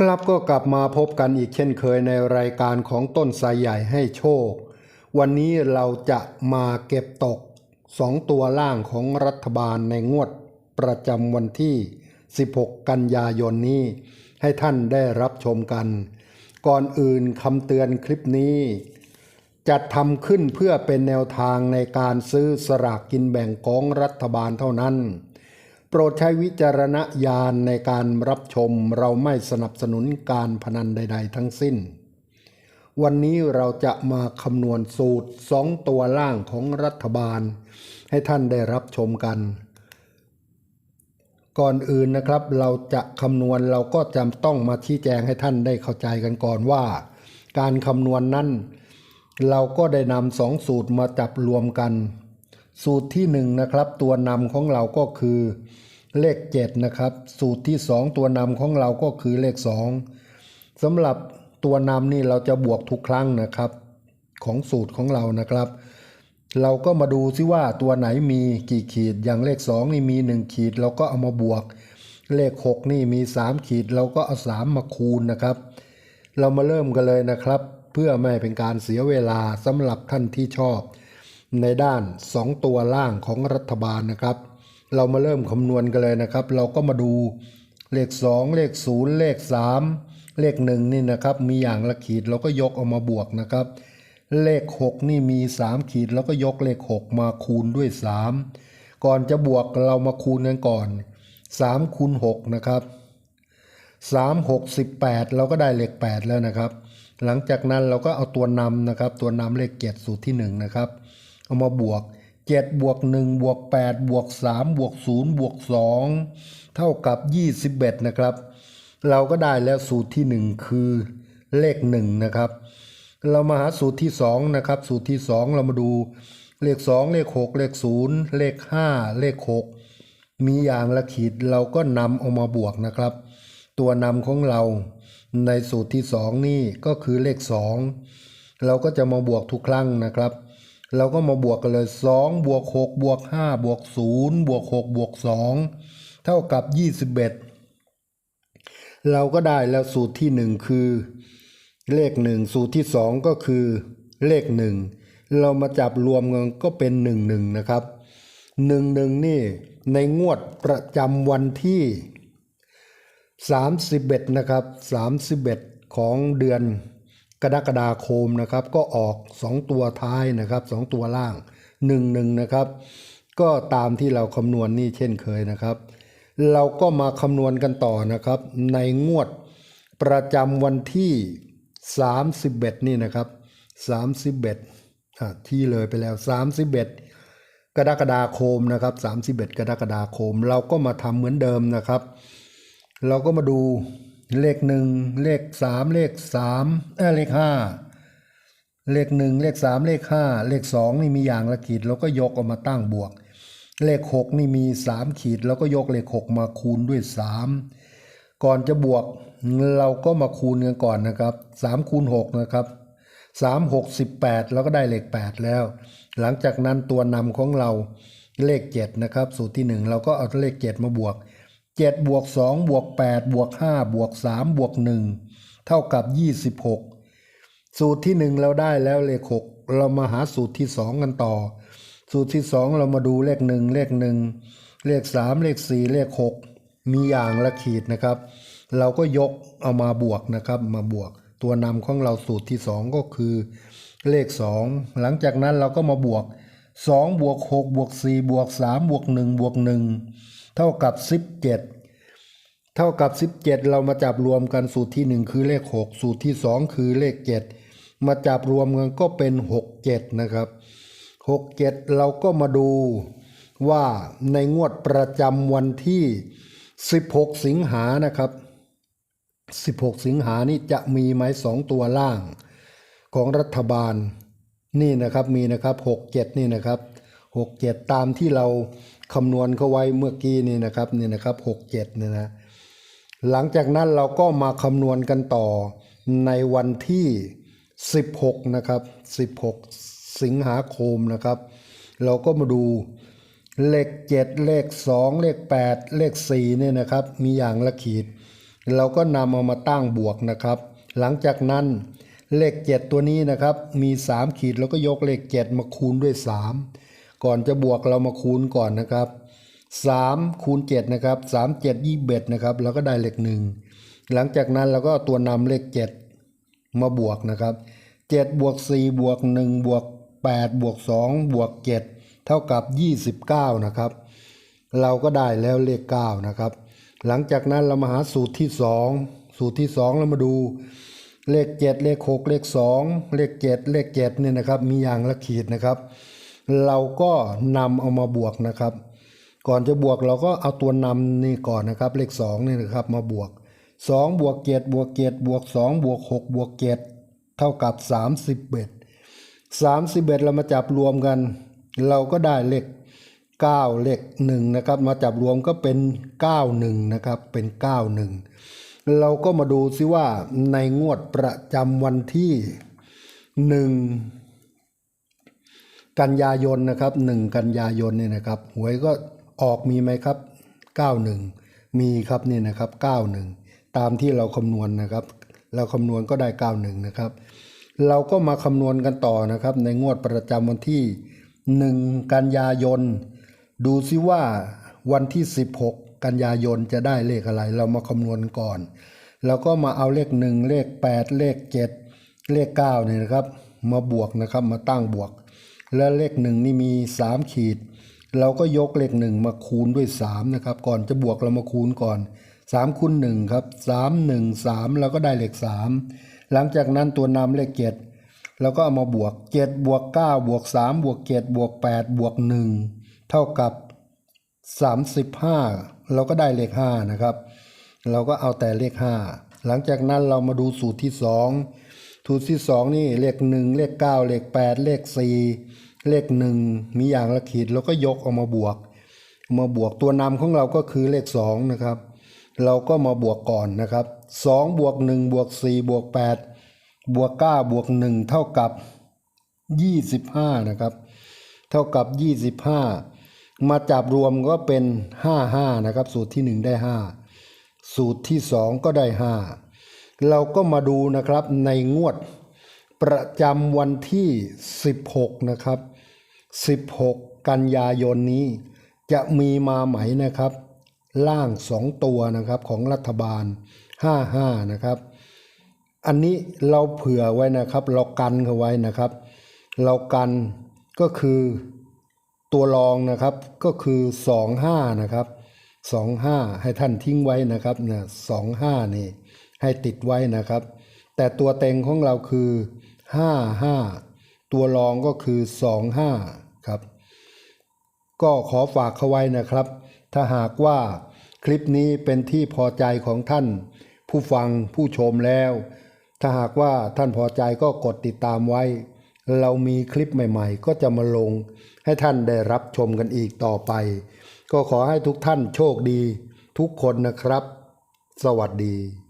ครับก็กลับมาพบกันอีกเช่นเคยในรายการของต้นไทรใหญ่ให้โชค วันนี้เราจะมาเก็บตก 2 ตัวล่างของรัฐบาลในงวดประจำวันที่ 16 กันยายนนี้ ให้ท่านได้รับชมกัน ก่อนอื่นคำเตือนคลิปนี้ จัดทำขึ้นเพื่อเป็นแนวทางในการซื้อสลากกินแบ่งของรัฐบาลเท่านั้น โปรดใช้วิจารณญาณในการรับชมเราไม่สนับสนุนการพนันใด ๆ ทั้งสิ้น วันนี้เราจะมาคำนวณสูตรสองตัวล่างของรัฐบาล ให้ท่านได้รับชมกัน ก่อนอื่นนะครับเราจะคำนวณเราก็จำต้องมาชี้แจงให้ท่านได้เข้าใจกันก่อนว่า การคำนวณนั้น เราก็ได้นำสองสูตรมาจับรวมกัน สูตรที่หนึ่งนะครับตัวนำของเราก็คือเลข7นะครับสูตรที่สองตัวนำของเราก็คือเลข 2สำหรับตัวนำนี่เราจะบวกทุกครั้งนะครับ ของสูตรของเรานะครับ เราก็มาดูซิว่าตัวไหนมีกี่ขีดอย่างเลข 2 นี่มี 1 ขีด เราก็เอามาบวก เลข 6 นี่มี 3 ขีด เราก็เอา 3 มาคูณนะครับ เรามาเริ่มกันเลยนะครับ เพื่อไม่ให้เป็นการเสียเวลาสำหรับท่านที่ชอบ ในด้าน 2 ตัวล่างของรัฐบาลนะครับ เรามาเริ่มคำนวณกันเลยนะครับ เราก็มาดูเลข 2 เลข 0 เลข 3 เลข 1 นี่นะครับ มีอย่างละขีดเราก็ยกเอามาบวกนะครับ เลข 6 นี่มี 3 ขีดแล้วก็ยกเลข 6 มาคูณด้วย 3 ก่อนจะบวกเรามาคูณกันก่อน3คูณ6นะครับ3 6 18 เราก็ได้เลข 8 แล้วนะครับ หลังจากนั้นเราก็เอาตัวนำนะครับ ตัวนำเลข 7 สูตรที่ 1 นะครับ เอามาบวก7บวก1บวก8บวก3บวก0บวก2เท่ากับ 21 นะครับ เราก็ได้แล้วสูตรที่ 1 คือเลข 1 นะครับ เรามาหาสูตรที่ 2 นะครับ สูตรที่ 2 เรามาดูเลข 2 เลข 6 เลข 0 เลข 5 เลข 6 มีอย่างละขีดเราก็นำเอามาบวกนะครับ ตัวนำของเราในสูตรที่ 2 นี่ก็คือเลข 2 เราก็จะมาบวกทุกครั้งนะครับ เราก็มาบวกกันเลย2บวก6บวก5บวก0บวก6บวก2เท่ากับ 21 เราก็ได้แล้วสูตรที่ 1 คือ เลข 1 สูตรที่ 2 ก็คือเลข 1 เรามาจับรวมกันก็เป็น 1 1 นะครับ 1 1 นี่ในงวดประจำวันที่ 31 นะครับ 31 ของเดือน กรกฎาคมนะครับ ก็ออก 2 ตัวท้ายนะครับ 2 ตัวล่าง 1 1 นะครับ ก็ตามที่เราคำนวณนี่เช่นเคยนะครับ เราก็มาคำนวณกันต่อนะครับ ในงวดประจำวันที่ 31 นี่นะครับ 31อะที่เลยไปแล้ว 31 กรกฎาคมนะครับ 31 กรกฎาคม เราก็มาทำเหมือนเดิมนะครับ เราก็มาดู เลขหนึ่งเลขสามเลขสามเออเลขห้าเลขหนึ่งเลขสามเลขห้าเลขสองนี่มีอย่างละขีดเราก็ยกออกมาตั้งบวก เลขหกนี่มีสามขีดเราก็ยกเลขหกมาคูณด้วยสามก่อนจะบวกเราก็มาคูณกันก่อนนะครับสามคูณหกนะครับสามหกสิบแปดเราก็ได้เลขแปดแล้ว หลังจากนั้นตัวนำของเราเลขเจ็ดนะครับ สูตรที่หนึ่งเราก็เอาเลขเจ็ดมาบวก 7บวก2บวก8บวก5บวก3บวก1เท่ากับ 26 สูตรที่ 1 เราได้แล้วเลข 6 เรามาหาสูตรที่ 2 กันต่อ สูตรที่ 2 เรามาดูเลข 1 เลข 1 เลข 3 เลข 4 เลข 6 มีอย่างละขีดนะครับ เราก็ยกเอามาบวกนะครับ มาบวก ตัวนำของเราสูตรที่ 2 ก็คือ เลข 2 หลังจากนั้นเราก็มาบวก 2 บวก 6 บวก 4 บวก 3 บวก 1 บวก 1 เท่ากับ 17 เท่ากับ 17 เรามาจับรวมกันสูตรที่ 1 คือเลข 6 สูตรที่ 2 คือเลข 7 มาจับรวมกันก็เป็น 67 นะครับ 67 เราก็มาดูว่าในงวดประจำวันที่ 16 สิงหานะครับ 16 สิงหานี่จะมีไหมสองตัวล่างของรัฐบาลนี่นะครับมีนะครับ 67 นี่นะครับ 67 ตามที่เรา คำนวณเขาไว้เมื่อกี้นี่นะครับนี่นะครับ67เนี่ยนะหลังจากนั้นเราก็มาคำนวณกันต่อในวันที่ 16 นะครับ 16 สิงหาคมนะครับ เราก็มาดูเลข 7 เลข 2 เลข 8 เลข4เนี่ยนะครับ มีอย่างละขีด เราก็นำเอามาตั้งบวกนะครับ หลังจากนั้นเลข 7 ตัวนี้นะครับ มี 3 ขีดแล้วก็ยกเลข 7 มาคูณด้วย 3 ก่อนจะบวกเรามาคูณก่อนนะครับ3คูณ7นะครับ3 7 21นะครับแล้วก็ได้เลข1หลังจากนั้นเราก็เอาตัวนำเลข 7 มาบวกนะครับ7บวก4บวก1บวก8บวก2บวก7เท่ากับ 29 นะครับ เราก็ได้แล้วเลข9นะครับ หลังจากนั้นเรามาหาสูตรที่ 2 สูตรที่ 2 เรามาดูเลข 7 เลข 6 เลข 2 เลข 7 เลข7เนี่ยนะครับ มีอย่างละขีดนะครับ เราก็นำเอามาบวกนะครับ ก่อนจะบวกเราก็เอาตัวนำนี่ก่อนนะครับ เลข2นี่นะครับมาบวก 2 บวก7บวก7บวก 2 บวก 6 บวก7เท่ากับ 31 31 เรามาจับรวมกัน เราก็ได้เลข9เลข1นะครับ มาจับรวมก็เป็น 91 นะครับเป็น 91 เราก็มาดูซิว่าในงวดประจำวันที่ 1 กันยายนนะครับ1กันยายนเนี่ยนะครับหวยก็ออกมีไหมครับ 91 มีครับนี่นะครับ 91 ตามที่เราคำนวณนะครับ เราคำนวณก็ได้ 91 นะครับ เราก็มาคำนวณกันต่อนะครับ ในงวดประจำวันที่ 1 กันยายน ดูซิว่าวันที่ 16 กันยายนจะได้เลขอะไร เรามาคำนวณก่อนแล้วก็มาเอาเลข 1 เลข 8 เลข 7 เลข9เนี่ยนะครับ มาบวกนะครับมาตั้งบวก และเลขหนึ่งนี่มี 3 ขีด เราก็ยกเลขหนึ่งมาคูณด้วย 3 นะครับ ก่อนจะบวกเรามาคูณก่อน 3คูณ1ครับ 3 1 3 เราก็ได้เลข 3 หลังจากนั้นตัวนำเลข7เราก็เอามาบวก 7 บวก 9 บวก 3 บวก 7 บวก 8 บวก 1 เท่ากับ 35 เราก็ได้เลข 5 นะครับ เราก็เอาแต่เลข 5 หลังจากนั้นเรามาดูสูตรที่ 2สูตรที่ 2 นี่เลข 1 เลข 9 เลข 8 เลข 4 เลข1มีอย่างละขีดเราก็ยกเอามาบวก มาบวกตัวนำของเราก็คือเลข2นะครับ เราก็มาบวกก่อนนะครับ2บวก1บวก4บวก8บวก9บวก1เท่ากับ25นะครับ เท่ากับ25มาจับรวมก็เป็น55นะครับ สูตรที่1ได้5สูตรที่2ก็ได้5เราก็มาดูนะครับในงวดประจำวันที่ 16 นะครับ 16 กันยายนนี้จะมีมาไหมนะครับ ล่าง 2 ตัวนะครับของรัฐบาล 55 นะครับ อันนี้เราเผื่อไว้นะครับ เรากันเขาไว้นะครับ เรากันก็คือตัวรองนะครับก็คือ 25 นะครับ 25 ให้ท่านทิ้งไว้นะครับเนี่ย25 นี่ให้ติดไว้นะครับ แต่ตัวเต็งของเราคือ 55 ตัวรองก็คือ 25 ครับ ก็ขอฝากเขาไว้นะครับ ถ้าหากว่าคลิปนี้เป็นที่พอใจของท่าน ผู้ฟังผู้ชมแล้ว ถ้าหากว่าท่านพอใจก็กดติดตามไว้ เรามีคลิปใหม่ๆ ก็จะมาลง ให้ท่านได้รับชมกันอีกต่อไป ก็ขอให้ทุกท่านโชคดี ทุกคนนะครับ สวัสดี